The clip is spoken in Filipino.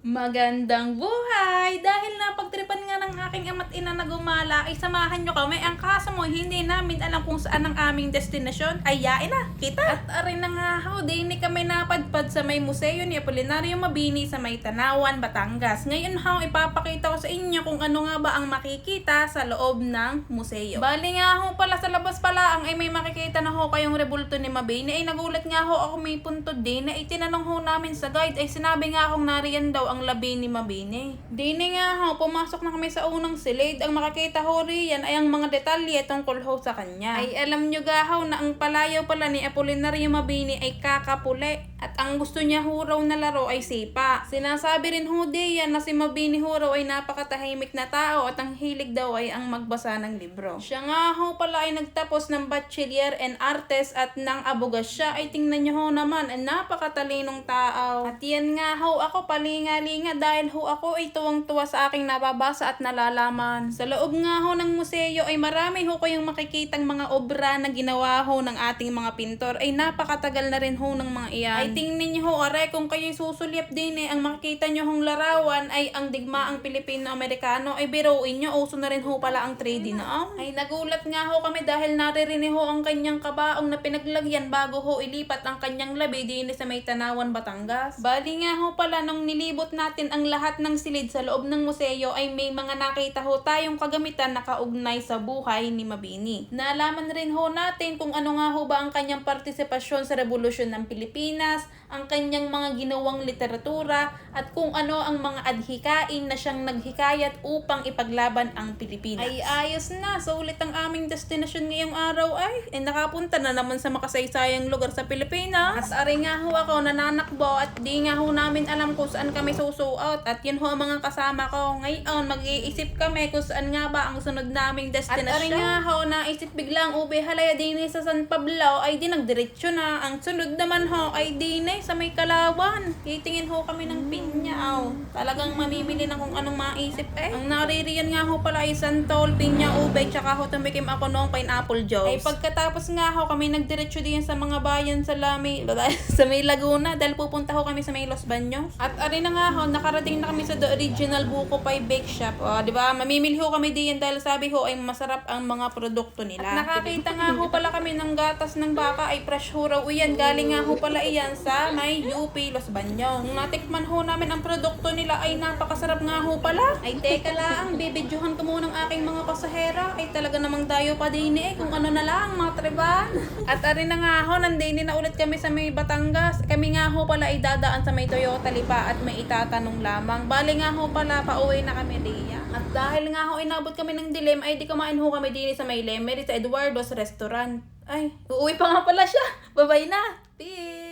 Magandang buhay! Dahil napagtripan nga ng aking ama't ina na gumala, ay samahan nyo kami. Ang kaso mo, hindi namin alam kung saan ang aming destinasyon. Ay, yain na, kita! At arin na nga ho, di ni kami napadpad sa may museo ni Apolinario Mabini sa may Tanawan, Batangas. Ngayon ho, ipapakita ko sa inyo kung ano nga ba ang makikita sa loob ng museo. Bali nga ho pala sa labas pala, ang ay may makikita na ho kayong rebulto ni Mabini. Ay nagulat nga ho ako may punto din na itinanong ho namin sa guide. Ay sinabi nga akong nariyan daw ang labi ni Mabini. Dini nga ho, pumasok na kami sa unang silid. Ang makikita ho riyan ay ang mga detalye tungkol ho sa kanya. Ay alam nyo ga ho na ang palayaw pala ni Apolinario Mabini ay kakapuli. At ang gusto niya ho raw na laro ay sipa. Sinasabi rin ho diyan na si Mabini ho raw ay napakatahimik na tao at ang hilig daw ay ang magbasa ng libro. Siya nga ho pala ay nagtapos ng Bachelier in Artes at ng abogasya ay tingnan niyo ho naman ay napakatalinong tao. At yan nga ho ako palinga-linga dahil ho ako ay tuwang-tuwa sa aking nababasa at nalalaman. Sa loob nga ho ng museo ay marami ho kayong makikitang mga obra na ginawa ho ng ating mga pintor ay napakatagal na rin ho ng mga iyan. Ay tingnan niyo ho are kung kayo'y susulyap din eh ang makikita niyo hong larawan ay ang digmaang Pilipino-Amerikano ay biruin niyo uso na rin ho pala ang 3D na Ay nagulat nga ho kami dahil naririnig ho ang kanyang kabaong na pinaglagyan bago ho ilipat ang kanyang labi din sa may Tanawan, Batangas. Bali nga ho pala nung nilibot natin ang lahat ng silid sa loob ng museo ay may mga nakita ho tayong kagamitan na kaugnay sa buhay ni Mabini. Nalaman rin ho natin kung ano nga ho ba ang kanyang partisipasyon sa revolusyon ng Pilipinas, ang kanyang mga ginawang literatura, at kung ano ang mga adhikain na siyang naghikayat upang ipaglaban ang Pilipinas. Ay ayos na, sulit ang aming destinasyon ngayong araw ay, eh nakapunta na naman sa makasaysayang lugar sa Pilipinas. At ari nga ho ako nananakbo at di nga ho namin alam kung saan kami susuot at yun ho ang mga kasama ko. Ngayon, mag-iisip kami kung saan nga ba ang sunod naming destinasyon. At ari nga ho, naisip biglang ube halaya din sa San Pablo ay di nagdiretso na. Ang sunod naman ho ay din sa may Kalawan. Titingin ho kami ng pinya. Aw, talagang mamimili na kung anong maisip eh. Ang naririyan nga ho pala ay santol, pinya, ube, tsaka ho tumikim ako noong pineapple juice. Ay pagkatapos nga ho kami nagdiretso din sa mga bayan sa Lami, sa may Laguna dahil pupunta ho kami sa may Los Baños. At ari na nga ho, nakarating na kami sa The Original Buko Pie Bake Shop. O, di ba? Mamimili ho kami diyan dahil sabi ho ay masarap ang mga produkto nila. At nakakita nga ho pala kami ng gatas ng baka ay fresh ho raw iyan. Galing nga ho pala iyan sa may UP Los. Nung natikman ho namin ang produkto nila ay napakasarap nga ho pala. Ay teka lang, bibidyohan ko muna ang aking mga pasahera. Ay talaga namang dayo pa din eh kung ano na lang mga treban. At ari na nga ho, nandini na ulit kami sa may Batangas. Kami nga ho pala ay dadaan sa may Toyota Lipa at may itatanong lamang. Bali nga ho pala, pauwi na kami diya. At dahil nga ho inabot kami ng dilim, ay di kumain ho kami din sa may Lemery sa Eduardo's Restaurant. Ay, uuwi pa nga pala siya. Babay na. Peace!